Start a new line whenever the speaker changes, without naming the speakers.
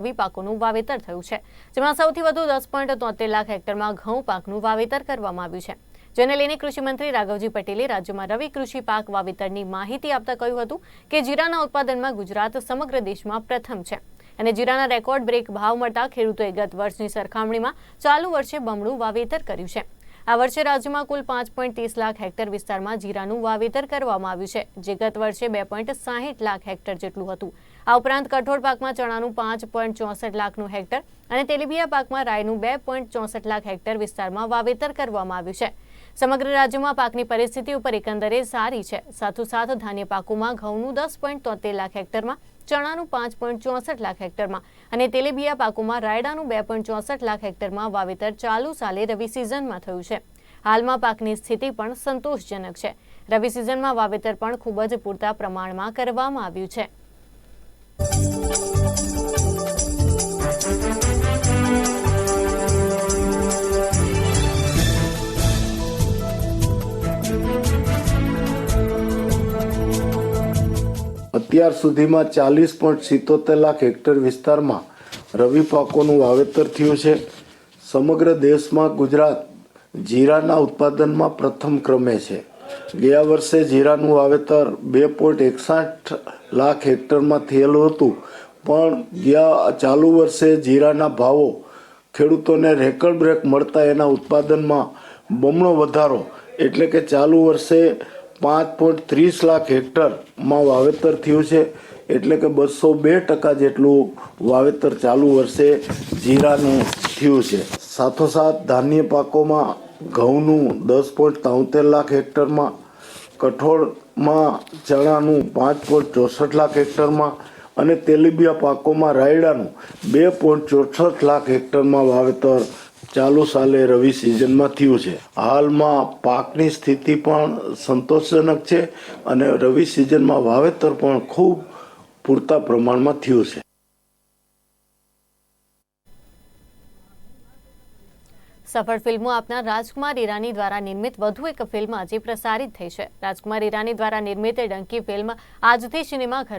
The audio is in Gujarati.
રવિ પાકોનું વાવેતર થયું છે, જેમાં સૌથી વધુ દસ પોઈન્ટ તોતેર લાખ હેક્ટરમાં ઘઉં પાકનું વાવેતર કરવામાં આવ્યું છે. જેને લઈને કૃષિમંત્રી રાઘવજી પટેલે રાજ્યમાં રવિ કૃષિ પાક વાવેતરની માહિતી આપતા કહ્યું હતું કે જીરાના ઉત્પાદનમાં ગુજરાત સમગ્ર દેશમાં પ્રથમ છે અને જીરાના રેકોર્ડ બ્રેક ભાવ મળતા ખેડૂતોએ ગત વર્ષની સરખામણીમાં ચાલુ વર્ષે બમણું વાવેતર કર્યું છે. આ વર્ષે રાજ્યમાં કુલ પાંચ પોઈન્ટ ત્રીસ લાખ હેક્ટર વિસ્તારમાં જીરાનું વાવેતર કરવામાં આવ્યું છે, જે ગત વર્ષે બે પોઈન્ટ સાહીઠ લાખ હેક્ટર જેટલું હતું. આ ઉપરાંત કઠોળ પાકમાં ચણાનું પાંચ પોઈન્ટ ચોસઠ લાખનું હેક્ટર અને તેલીબિયા પાકમાં રાયનું બે પોઈન્ટ ચોસઠ લાખ હેક્ટર વિસ્તારમાં વાવેતર કરવામાં આવ્યું છે. સમગ્ર રાજ્યમાં પાકની પરિસ્થિતિ ઉપર એકંદરે સારી છે. સાથોસાથ ધાન્ય પાકોમાં ઘઉંનું દસ પોઈન્ટ તોતેર લાખ હેક્ટરમાં, ચણાનું પાંચ પોઈન્ટ ચોસઠ લાખ હેક્ટરમાં અને તેલીબિયા પાકોમાં રાયડાનું બે પોઈન્ટ ચોસઠ લાખ હેક્ટરમાં વાવેતર ચાલુ સાલે રવિ સિઝનમાં થયું છે. હાલમાં પાકની સ્થિતિ પણ સંતોષજનક છે. રવિ સિઝનમાં વાવેતર પણ ખૂબ જ પૂરતા પ્રમાણમાં કરવામાં આવ્યું છે.
અત્યાર સુધીમાં ચાલીસ પોઈન્ટ સિત્તોતેર લાખ હેક્ટર વિસ્તારમાં રવિ પાકોનું વાવેતર થયું છે. સમગ્ર દેશમાં ગુજરાત જીરાના ઉત્પાદનમાં પ્રથમ ક્રમે છે. ગયા વર્ષે જીરાનું વાવેતર બે પોઈન્ટ એકસઠ લાખ હેક્ટરમાં થયેલું હતું. પણ ગયા ચાલુ વર્ષે જીરાના ભાવો ખેડૂતોને રેકર્ડ બ્રેક મળતા એના ઉત્પાદનમાં બમણો વધારો. એટલે કે ચાલુ વર્ષે પાંચ પોઈન્ટ ત્રીસ લાખ હેક્ટરમાં વાવેતર થયું છે. એટલે કે બસો બે ટકા જેટલું વાવેતર ચાલુ વર્ષે જીરાનું થયું છે. સાથોસાથ ધાન્ય પાકોમાં ઘઉંનું દસ પોઈન્ટ તોતેર લાખ હેક્ટરમાં, કઠોળમાં ચણાનું પાંચ પોઈન્ટ ચોસઠ લાખ હેક્ટરમાં અને તેલીબિયા પાકોમાં રાયડાનું બે પોઈન્ટ ચોસઠ લાખ હેક્ટરમાં વાવેતર ચાલુ સાલે રવિ સિઝનમાં થયું છે. હાલમાં પાકની સ્થિતિ પણ સંતોષજનક છે અને રવિ સિઝનમાં વાવેતર પણ ખૂબ પૂરતા પ્રમાણમાં થયું છે.
સફળ ફિલ્મો આપનાર રાજકુમાર ઈરાની દ્વારા નિર્મિત વધુ એક ફિલ્મ આજે પ્રસારિત થઈ છે. રાજકુમાર ઈરાની દ્વારા નિર્મિત ડંકી ફિલ્મ આજથી સિનેમાઘર